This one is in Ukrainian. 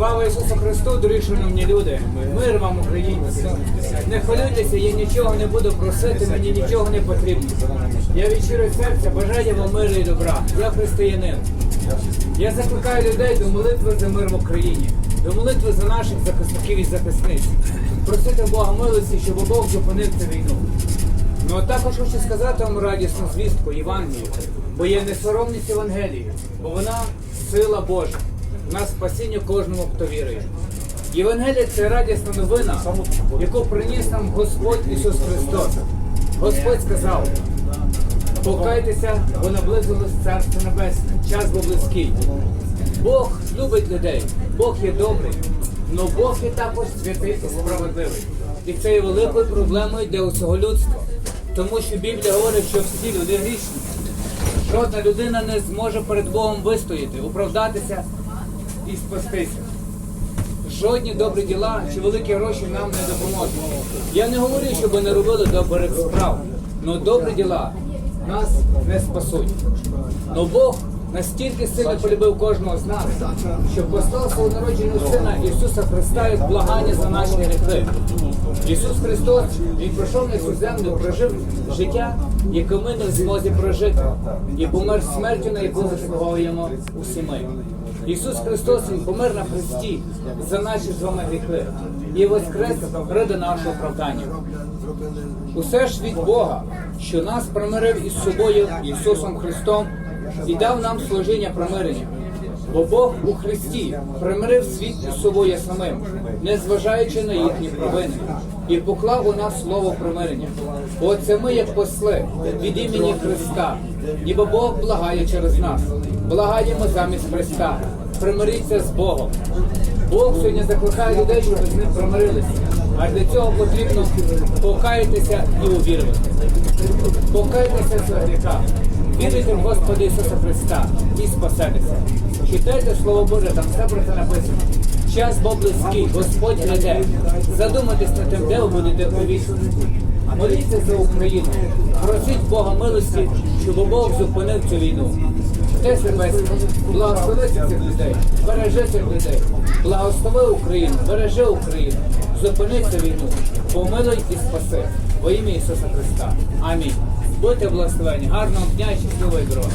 Слава Ісусу Христу, дорогі шановні люди! Мир вам, українці! Не хвилюйтеся, я нічого не буду просити, мені нічого не потрібно. Я від щирого серця бажаю вам миру і добра. Я християнин. Я закликаю людей до молитви за мир в Україні, до молитви за наших захисників і захисниць. Просити Бога милості, щоб Бог зупинив цю війну. Ну а також хочу сказати вам радісну звістку Євангелію, бо є несоромність Євангелії, бо вона сила Божа на спасіння кожному, хто вірує. Євангелія це радісна новина, яку приніс нам Господь Ісус Христос. Господь сказав: покайтеся, бо наблизилось Царство Небесне, час був близький. Бог любить людей, Бог є добрий, але Бог є також святий і справедливий. І це є великою проблемою для усього людства. Тому що Біблія говорить, що всі люди грішні. Жодна людина не зможе перед Богом вистояти, оправдатися і спастися. Жодні добрі діла чи великі гроші нам не допоможуть. Я не говорю, щоб не робили добрих справ, але добрі діла нас не спасуть. Но Бог настільки сильно полюбив кожного з нас, що послав свого народженого сина Ісуса Христа як благання за наші гріхи. Ісус Христос, Він пройшов на цю землю, прожив життя, яке ми не в змозі прожити, і помер смертю, на яку заслуговуємо усі ми. Ісус Христос Він помер на хресті за наші з вами гріхи і воскрес ради нашого оправдання. Усе ж від Бога, що нас примирив із собою Ісусом Христом і дав нам служіння примирення. Бо Бог у Христі примирив світ із собою самим, не зважаючи на їхні провини, і поклав у нас слово примирення. Це ми, як посли, від імені Христа, ніби Бог благає через нас. Благаємо замість Христа. Примиріться з Богом. Бог сьогодні закликає людей, щоб з ним примирилися. А для цього потрібно покаятися і увірувати. Покайтеся з гріха. Вірите в Господа Ісуса Христа і спасетеся. Читайте Слово Боже, там все про це написано. Час Бог близький, Господь гляде. Задумайтесь над тим, де ви будете у вічності. Моліться за Україну. Просіть Бога милості, щоб Бог зупинив цю війну. Отець Небесний, благослови цих людей, бережи цих людей, благослови Україну, бережи Україну, зупини цю війну, помилуй і спаси. Во ім'я Ісуса Христа. Амінь. Будьте благословені. Гарного дня і щасливої дороги.